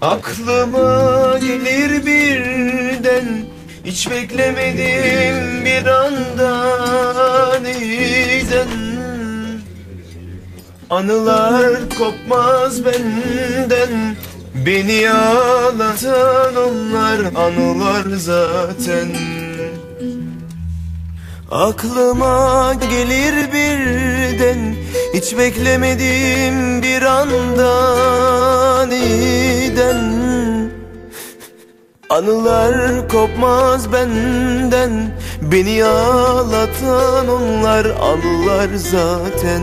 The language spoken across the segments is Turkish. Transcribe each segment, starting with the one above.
Aklıma gelir birden Hiç beklemedim bir anda aniden Anılar kopmaz benden Beni ağlatan onlar anılar zaten. Aklıma gelir birden Hiç beklemedim bir anda aniden Anılar kopmaz benden Beni ağlatan onlar anılar zaten.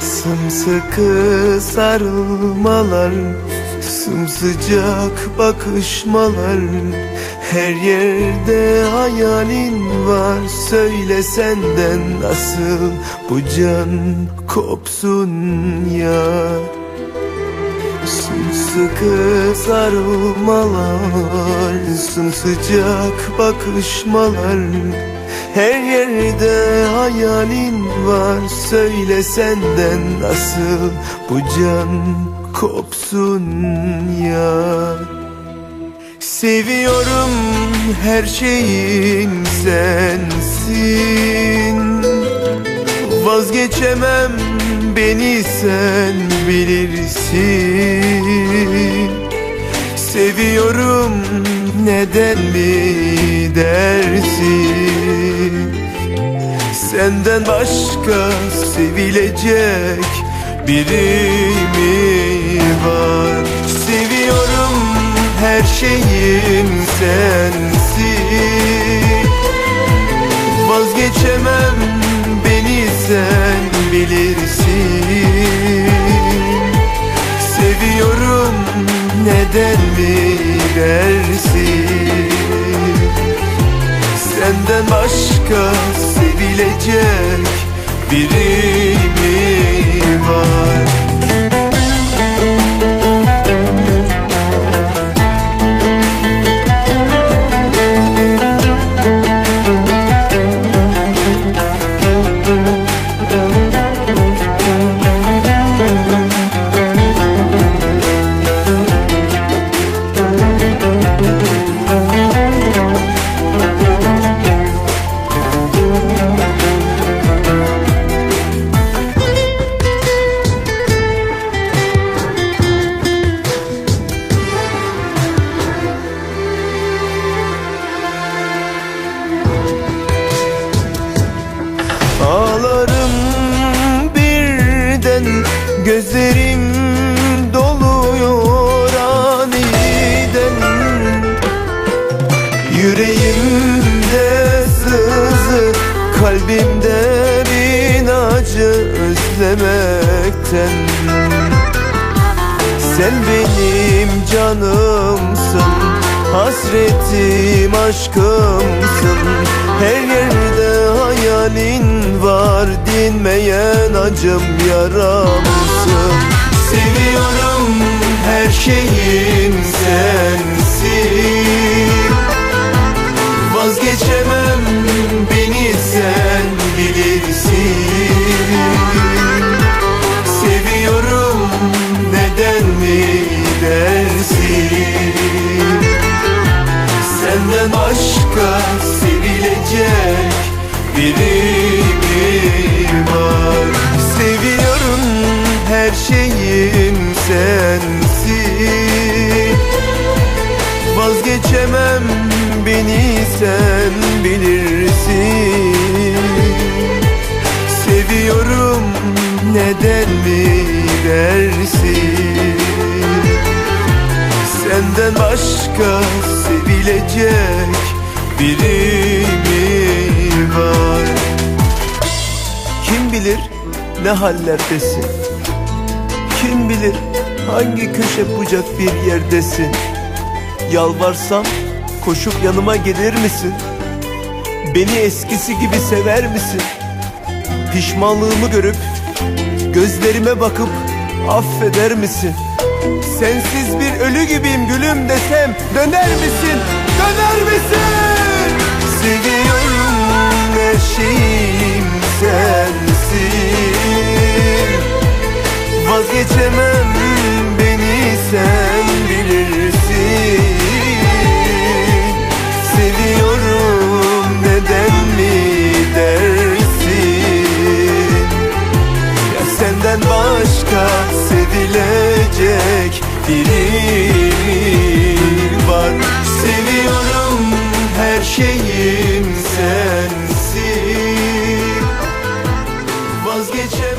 Sımsıkı sarılmalar Sımsıcak bakışmalar Her yerde hayalin var Söyle senden nasıl bu can kopsun ya Sımsıkı sarılmalar Sımsıcak bakışmalar. Her yerde hayalin var Söyle senden nasıl bu can kopsun ya. Seviyorum her şeyim sensin. Vazgeçemem beni sen bilirsin. Seviyorum neden mi dersin? Senden başka sevilecek biri mi var? Seviyorum her şeyim sensin bilirsin Seviyorum neden mi dersin Senden başka sevilecek biri mi var Ağlarım birden Gözlerim doluyor aniden. Yüreğimde sızı Kalbimde bin acı özlemekten. Sen benim canımsın Hasretim aşkımsın. Her yerde hayalin var Dinmeyen acım yaramsın. Seviyorum her şeyim sensin Vazgeçemem beni sen bilirsin. Seviyorum neden mi dersin? Senden başka sevilecek biri şeyim sensin. Vazgeçemem beni sen bilirsin. Seviyorum neden mi dersin? Senden başka sevilecek biri mi var? Kim bilir ne hallerdesin Kim bilir hangi köşe bucak bir yerdesin Yalvarsam koşup yanıma gelir misin? Beni eskisi gibi sever misin? Pişmanlığımı görüp gözlerime bakıp affeder misin? Sensiz bir ölü gibiyim gülüm desem döner misin? Döner misin? Seviyorum geçemem Beni sen bilirsin. Seviyorum neden mi dersin? Ya senden başka sevilecek biri var. Seviyorum her şeyim sensin. Vazgeçemem.